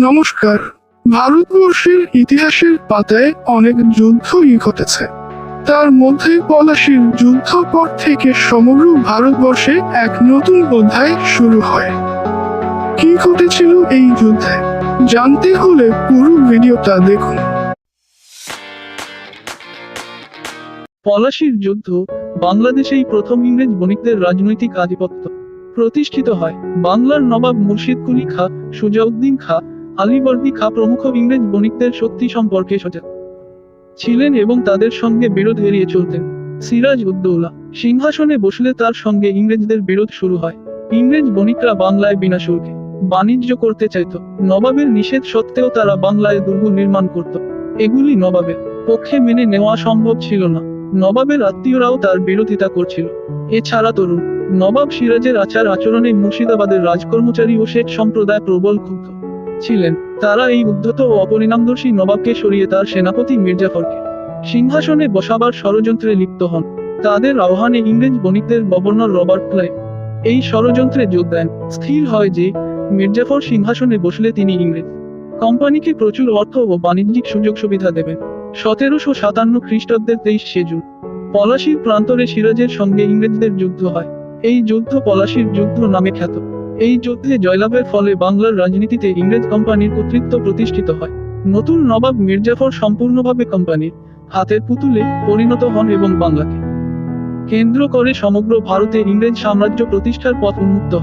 নমস্কার। ভারতবর্ষের ইতিহাসের পাতায় অনেক যুদ্ধই ঘটেছে। তার মধ্যে পলাশির যুদ্ধ পর থেকে সমগ্র ভারতবর্ষে এক নতুন অধ্যায় শুরু হয়। কি ঘটেছিল এই যুদ্ধে? জানতে হলে পুরো ভিডিওটা দেখুন। পলাশির যুদ্ধ বাংলাদেশেই প্রথম ইংরেজ বণিকদের রাজনৈতিক আধিপত্য প্রতিষ্ঠিত হয়। বাংলার নবাব মুর্শিদ কুলি খা, সুজাউদ্দিন খা আলীবর্দী খা প্রমুখ ইংরেজ বণিকদের শক্তি সম্পর্কে সজাগ ছিলেন এবং তাদের সঙ্গে বিরোধ এড়িয়ে চলতেন। সিরাজ উদ্দৌলা, সিংহাসনে বসলে তার সঙ্গে ইংরেজদের বিরোধ শুরু হয়। ইংরেজ বণিকরা বাংলায় বিনা শুল্কে বাণিজ্য করতে চাইত। নবাবের নিষেধ সত্ত্বেও তারা বাংলায় দুর্গ নির্মাণ করত। এগুলি নবাবের পক্ষে মেনে নেওয়া সম্ভব ছিল না। নবাবের আত্মীয়রাও তার বিরোধিতা করছিল। এছাড়া তরুণ, নবাব সিরাজের আচার আচরণে মুর্শিদাবাদের রাজকর্মচারী ও শেখ সম্প্রদায় প্রবল ক্ষুব্ধ। ছিলেন। তারা এই উদ্ধত ও অপরিণামদর্শী নবাবকে সরিয়ে তার সেনাপতি মির্জাফরকে সিংহাসনে বসাবার ষড়যন্ত্রে লিপ্ত হন। তাদের আহ্বানে ইংরেজ বণিকদের গভর্নর রবার্ট ক্লাইভ এই ষড়যন্ত্রে যোগ দেন। স্থির হয় যে, মির্জাফর সিংহাসনে বসলে তিনি ইংরেজ। কোম্পানিকে প্রচুর অর্থ ও বাণিজ্যিক সুযোগ সুবিধা দেবেন। সতেরোশো সাতান্ন খ্রিস্টাব্দের তেইশে জুন। পলাশির প্রান্তরে সিরাজের সঙ্গে ইংরেজদের যুদ্ধ হয়। এই যুদ্ধ পলাশির যুদ্ধ নামে খ্যাত। এই যুদ্ধে জয়লাভের ফলে বাংলার রাজনীতিতে ইংরেজ কোম্পানির কর্তৃত্ব প্রতিষ্ঠিত হয়। নতুন নবাব মির্জাফর সম্পূর্ণভাবে কোম্পানির হাতের পুতুলে পরিণত হন এবং বাংলাকে কেন্দ্র করে সমগ্র ভারতে ইংরেজ সাম্রাজ্য প্রতিষ্ঠার পথ উন্মুক্ত